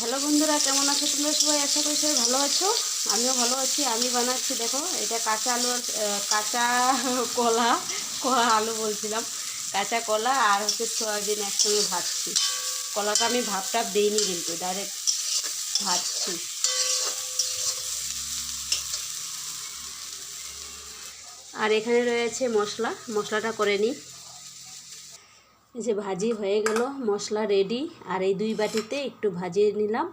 Hello বন্ধুরা, কেমন আছো তোমরা সবাই? আশা করি সবাই ভালো আছো। আমিও ভালো আছি, আমি বানাচ্ছি, দেখো, এটা কাঁচা আলু কাঁচা কলা কলা আলু বলছিলাম। কাঁচা কলা আর হচ্ছে সয়াবিন একসঙ্গে ভাজছি। কলাটা আমি ভাবটা দিইনি কিন্তু ডাইরেক্ট ভাজছি। আর এখানে রয়েছে মশলা, মশলাটা করে নিই। এই যে ভাজি হয়ে গেল, মশলা রেডি আর এই দুই বাটিতে একটু ভাজিয়ে নিলাম।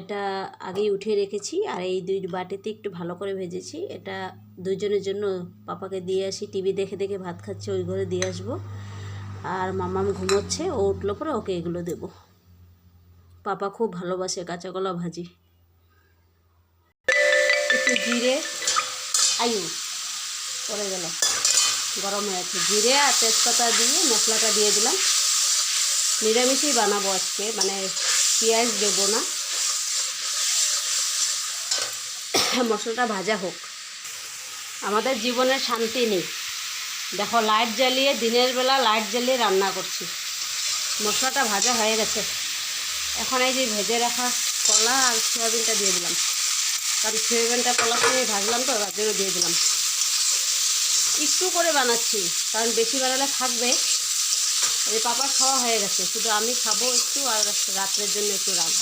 এটা আগেই উঠিয়ে রেখেছি, আর এই দুই বাটিতে একটু ভালো করে ভেজেছি। এটা দুজনের জন্য পাপাকে দিয়ে আসি, টিভি দেখে দেখে ভাত খাচ্ছে, ওই ঘরে দিয়ে আসব। আর মামাম ঘুমোচ্ছে, ও উঠল পরে ওকে এগুলো দেব। পাপা খুব ভালোবাসে কাঁচা কলা ভাজি। একটু জিরে আয়ু পড়ে গেল। গরম হয়ে হয়েছে জিরে আর তেজপাতা দিয়ে মশলাটা দিয়ে দিলাম। নিরামিষই বানাবো আজকে মানে পেঁয়াজ দেবো না। মশলাটা ভাজা হোক। আমাদের জীবনে শান্তি নেই। দেখো, লাইট জ্বালিয়ে দিনের বেলা লাইট জ্বালিয়ে রান্না করছি। মশলাটা ভাজা হয়ে গেছে। এখন এই যে ভেজে রাখা কলা আর সয়াবিনটা দিয়ে দিলাম। কারণ সয়াবিনটা কলা সঙ্গে ভাজলাম তো, তার দিয়ে দিলাম। একটু করে বানাচ্ছি, কারণ বেশি বানালে থাকবে। এই পাপার খাওয়া হয়ে গেছে, শুধু আমি খাব একটু আর রাত্রের জন্য একটু রাখব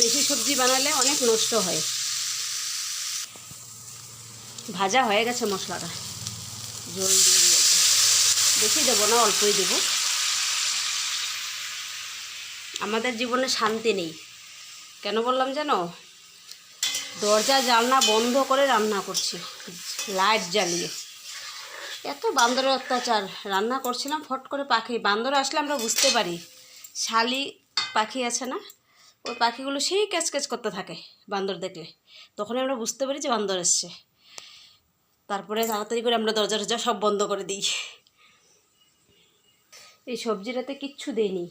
বেশি সবজি বানালে অনেক নষ্ট হয়। ভাজা হয়ে গেছে মশলাটা। জল বেশি দেবো না, অল্পই দেবো। আমাদের জীবনে শান্তি নেই। কেন বললাম জানো? দরজা, জানলা বন্ধ করে রান্না করছি। লাইট জ্বালিয়ে। এত বান্দরের অত্যাচার। রান্না করছিলাম, ফট করে পাখি। বান্দর আসলে আমরা বুঝতে পারি। শালি পাখি আছে না? ওই পাখিগুলো সেই ক্যাচ ক্যাচ করতে থাকে বান্দর দেখলে। তখনই আমরা বুঝতে পারি যে বান্দর এসছে। তারপরে তাড়াতাড়ি করে আমরা দরজা টরজা সব বন্ধ করে দিই। এই সবজিটাতে কিচ্ছু দেইনি।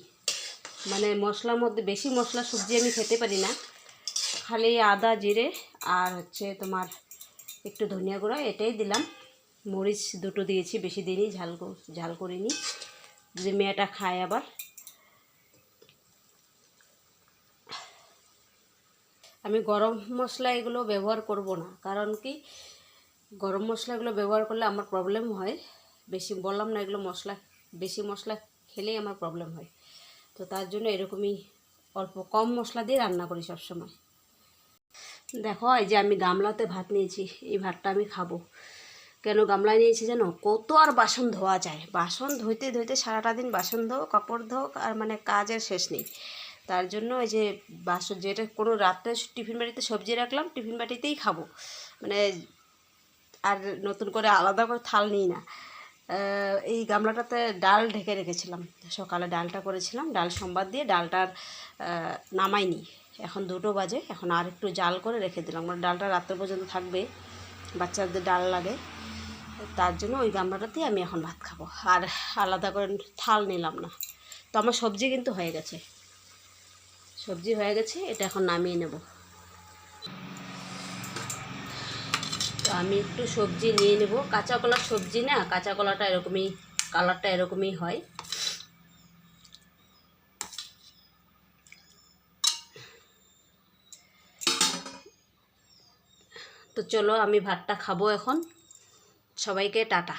মানে মশলার মধ্যে, বেশি মশলা, সবজি আমি খেতে পারি না। খালি আদা জিরে আর হচ্ছে তোমার একটু ধনিয়া গুঁড়ো, এটাই দিলাম। মরিচ দুটো দিয়েছি, বেশি দিইনি, ঝাল ঝাল করিনি। যে মেয়েটা খায় আবার। আমি গরম মশলা এগুলো ব্যবহার করব না, কারণ কি গরম মশলাগুলো ব্যবহার করলে আমার প্রবলেম হয়। বেশি, বললাম না এগুলো মশলা, বেশি মশলা খেলেই আমার প্রবলেম হয়। তো তার জন্য এরকমই অল্প কম মশলা দিয়ে রান্না করি সবসময়। দেখো, এই যে আমি গামলাতে ভাত নিয়েছি, এই ভাতটা আমি খাব। কেন গামলায় নিয়েছি জানো? কত আর বাসন ধোয়া যায়। বাসন ধুইতে ধুইতে সারাটা দিন বাসন ধো কাপড় ধো আর মানে কাজের শেষ নেই। তার জন্য ওই যে বাসন, যেটা কোনো রাত্রে টিফিন বাটিতে সবজি রাখলাম, টিফিন বাটিতেই খাব। মানে আর নতুন করে আলাদা করে থাল নিই না। এই গামলাটাতে ডাল ঢেকে রেখেছিলাম। সকালে ডালটা করেছিলাম, ডাল সোমবার দিয়ে ডালটার নামাইনি। এখন দুটো বাজে, এখন আর একটু জাল করে রেখে দিলাম। কারণ ডালটা রাত্র পর্যন্ত থাকবে, বাচ্চাদের ডাল লাগে। তার জন্য ওই গামলাটাতেই আমি এখন ভাত খাব। আর আলাদা করে থাল নিলাম না। তো আমার সবজি কিন্তু হয়ে গেছে। সবজি হয়ে গেছে, এটা এখন নামিয়ে নেব। তো আমি একটু সবজি নিয়ে নেব। কাঁচা কলার সবজি না, কাঁচা কলাটা এরকমই, কালারটা এরকমই হয়। তো চলো আমি ভাতটা খাব এখন। সবাইকে টাটা।